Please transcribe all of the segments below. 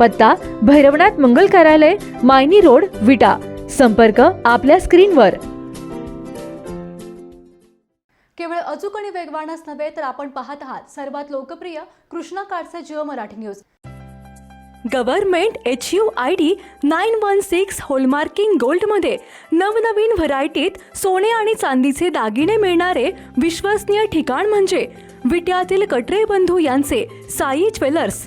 पत्ता भैरवनाथ मंगल कार्यालय मायनी रोड विटा. संपर्क आपल्या स्क्रीनवर. केवळ अचूक आणि वेगवानच नव्हे तर आपण पाहत आहात सर्वात लोकप्रिय कृष्णा काडचे Jio Marathi news. Government H U I D nine one six hallmarking गोल्डमध्ये नवनवीन व्हरायटीत सोने आणि चांदीचे दागिने मिळणारे विश्वसनीय ठिकाण म्हणजे विट्यातील कटरे बंधू यांचे साई ज्वेलर्स.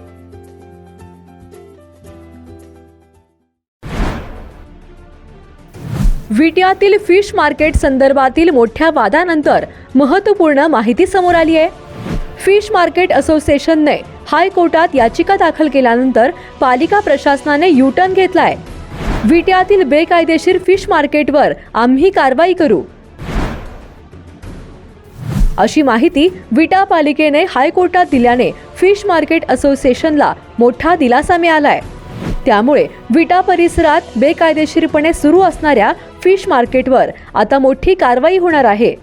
विटियातील फिश मार्केट संदर्भातील मोठ्या वादानंतर महत्त्वपूर्ण माहिती समोर आली आहे. फिश मार्केट असोसिएशनने हायकोर्टात याचिका दाखल केल्यानंतर पालिका प्रशासनाने युटर्न घेतलाय. विट्यातील बेकायदेशीर फिश मार्केटवर आम्ही कारवाई करू. अशी माहिती विटा पालिकेने हायकोर्टात दिल्याने फिश मार्केट असोसिएशनला मोठा दिलासा मिळालाय. त्यामुळे विटा परिसरात बेकायदेशीरपणे सुरू असणाऱ्या फिश मार्केटवर आता मोठी कारवाई होणार आहे.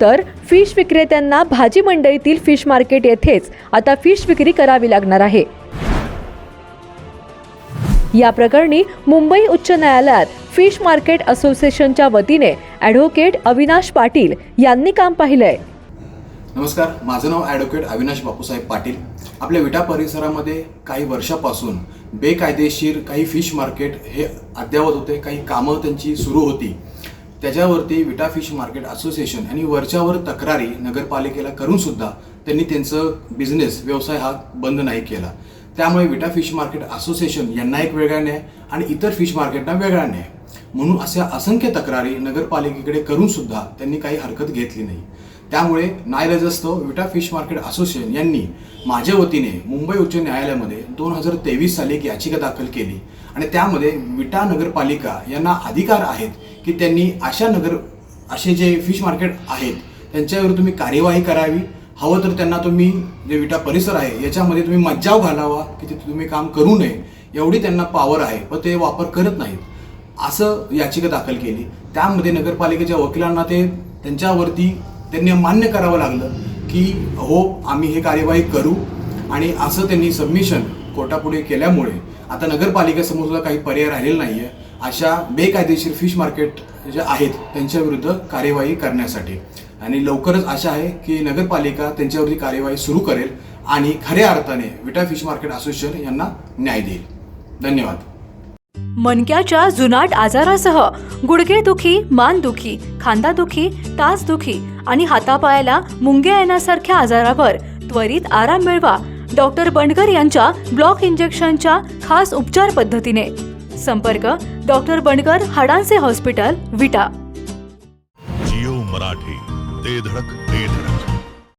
तर फिश विक्रेत्यांना भाजी मंडईतील फिश मार्केट येथेच आता फिश विक्री करावी लागणार आहे. या प्रकरणी मुंबई उच्च न्यायालयात फिश मार्केट असोसिएशनच्या वतीने ॲडव्होकेट अविनाश पाटील यांनी काम पाहिलंय. नमस्कार माझं नाव ॲडव्होकेट अविनाश बापूसाहेब पाटील. आपल्या विटा परिसरामध्ये काही वर्षापासून बेकायदेशीर काही फिश मार्केट हे अद्यावत होते काही कामं त्यांची सुरू होती. त्याच्यावरती विटा फिश मार्केट असोसिएशन आणि वरच्यावर तक्रारी नगरपालिकेला करून सुद्धा त्यांनी त्यांचं बिझनेस व्यवसाय हा बंद नाही केला. त्यामुळे विटा फिश मार्केट असोसिएशन यांना एक वेगळा न्याय आणि इतर फिश मार्केटना वेगळा न्याय. म्हणून अशा असंख्य तक्रारी नगरपालिकेकडे करून सुद्धा त्यांनी काही हरकत घेतली नाही. त्यामुळे नायलजस्तव विटा फिश मार्केट असोसिएशन यांनी माझ्या वतीने मुंबई उच्च न्यायालयामध्ये दोन हजार तेवीस साली एक याचिका दाखल केली. आणि त्यामध्ये विटा नगरपालिका यांना अधिकार आहेत की त्यांनी अशा नगर असे जे फिश मार्केट आहेत त्यांच्यावर तुम्ही कार्यवाही करावी. हवं तर त्यांना तुम्ही जे विटा परिसर आहे याच्यामध्ये तुम्ही मज्जाव घालावा की तिथे तुम्ही काम करू नये. एवढी त्यांना पॉवर आहे पण ते वापर करत नाहीत. असं याचिका दाखल केली. त्यामध्ये नगरपालिकेच्या वकिलांना ते त्यांच्यावरती त्यांनी मान्य करावं लागलं की हो आम्ही हे कार्यवाही करू. आणि असं त्यांनी सबमिशन कोर्टापुढे केल्यामुळे आता नगरपालिकेसमोर सुद्धा काही पर्याय राहिलेला नाही आहे अशा बेकायदेशीर फिश मार्केट जे आहेत त्यांच्या विरुद्ध कार्यवाही करण्यासाठी. आणि लवकरच आशा आहे की नगरपालिका त्यांच्यावरती कार्यवाही सुरू करेल आणि खऱ्या अर्थाने विटा फिश मार्केट असोसिएशन यांना न्याय देईल. धन्यवाद. मनक्याच्या जुनाट आजारासह गुडघेदुखी मानदुखी खांदादुखी दुखी आणि हातापायाला मुंग्या येण्यासारख्या आजारावर त्वरित आराम मिळवा. डॉक्टर बंडकर यांच्या ब्लॉक इंजेक्शनच्या खास उपचार पद्धतीने. संपर्क डॉक्टर बंडकर हाडांचे हॉस्पिटल विटा. जिओ मराठी ते धडक ते धडक.